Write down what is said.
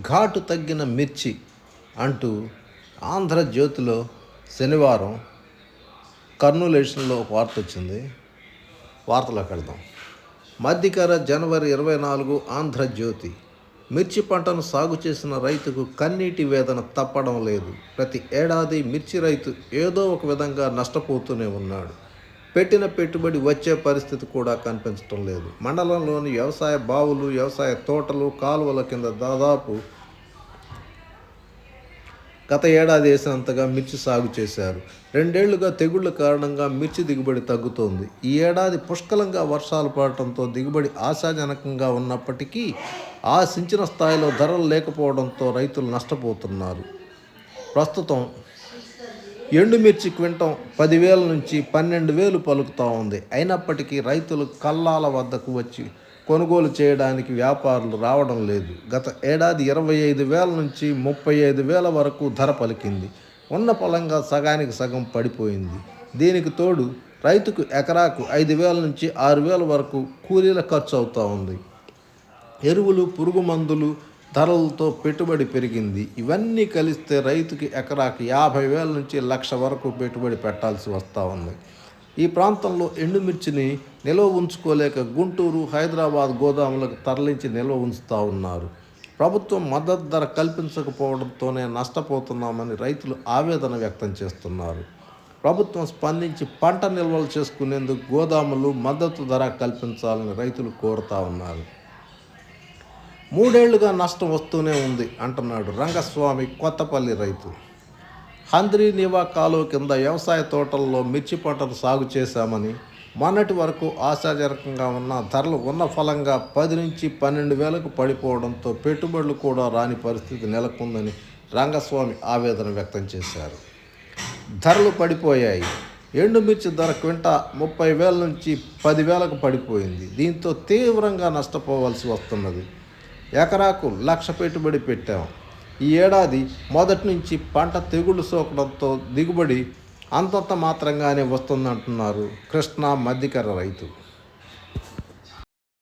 ఘాటు తగ్గిన మిర్చి అంటూ ఆంధ్రజ్యోతిలో శనివారం కర్నూలు ఎడిషన్లో ఒక వార్త వచ్చింది. వార్తలో కడదాం. మధ్యకర జనవరి ఇరవై నాలుగు ఆంధ్రజ్యోతి మిర్చి పంటను సాగు చేసిన రైతుకు కన్నీటి వేదన తప్పడం లేదు. ప్రతి ఏడాది మిర్చి రైతు ఏదో ఒక విధంగా నష్టపోతూనే ఉన్నాడు. పెట్టిన పెట్టుబడి వచ్చే పరిస్థితి కూడా కనిపించడం లేదు. మండలంలోని వ్యవసాయ బావులు వ్యవసాయ తోటలు కాలువల కింద దాదాపు గత ఏడాది వేసినంతగా మిర్చి సాగు చేశారు. రెండేళ్ళుగా తెగుళ్ళ కారణంగా మిర్చి దిగుబడి తగ్గుతోంది. ఈ ఏడాది పుష్కలంగా వర్షాలు పడటంతో దిగుబడి ఆశాజనకంగా ఉన్నప్పటికీ ఆశించిన స్థాయిలో ధరలు లేకపోవడంతో రైతులు నష్టపోతున్నారు. ప్రస్తుతం ఎండుమిర్చి క్వింటం పదివేల నుంచి పన్నెండు వేలు పలుకుతూ ఉంది. అయినప్పటికీ రైతులు కల్లాల వద్దకు వచ్చి కొనుగోలు చేయడానికి వ్యాపారులు రావడం లేదు. గత ఏడాది ఇరవై ఐదు వేల నుంచి ముప్పై ఐదు వేల వరకు ధర పలికింది. ఉన్న పొలంగా సగానికి సగం పడిపోయింది. దీనికి తోడు రైతుకు ఎకరాకు ఐదు వేల నుంచి ఆరు వేల వరకు కూలీల ఖర్చు అవుతూ ఉంది. ఎరువులు పురుగు మందులు ధరలతో పెట్టుబడి పెరిగింది. ఇవన్నీ కలిస్తే రైతుకి ఎకరాకి యాభై వేల నుంచి లక్ష వరకు పెట్టుబడి పెట్టాల్సి వస్తూ ఉంది. ఈ ప్రాంతంలో ఎండుమిర్చిని నిల్వ ఉంచుకోలేక గుంటూరు హైదరాబాద్ గోదాములకు తరలించి నిల్వ ఉంచుతూ ఉన్నారు. ప్రభుత్వం మద్దతు ధర కల్పించకపోవడంతోనే నష్టపోతున్నామని రైతులు ఆవేదన వ్యక్తం చేస్తున్నారు. ప్రభుత్వం స్పందించి పంట నిల్వలు చేసుకునేందుకు గోదాములు మద్దతు ధర కల్పించాలని రైతులు కోరుతా ఉన్నారు. మూడేళ్ళుగా నష్టం వస్తూనే ఉంది అంటున్నాడు రంగస్వామి కొత్తపల్లి రైతు. హంద్రీ నివా కాలువ కింద వ్యవసాయ తోటల్లో మిర్చి పంటను సాగు చేశామని మొన్నటి వరకు ఆశాజనకంగా ఉన్న ధరలు ఉన్న ఫలంగా పది నుంచి పన్నెండు వేలకు పడిపోవడంతో పెట్టుబడులు కూడా రాని పరిస్థితి నెలకొందని రంగస్వామి ఆవేదన వ్యక్తం చేశారు. ధరలు పడిపోయాయి. ఎండుమిర్చి ధర క్వింటా ముప్పై వేల నుంచి పదివేలకు పడిపోయింది. దీంతో తీవ్రంగా నష్టపోవాల్సి వస్తున్నది. ఎకరాకు లక్ష పెట్టుబడి పెట్టాం. ఈ ఏడాది మొదటి నుంచి పంట తెగుళ్ళు సోకడంతో దిగుబడి అంతంత మాత్రంగానే వస్తుందంటున్నారు కృష్ణా మధ్యకర రైతు.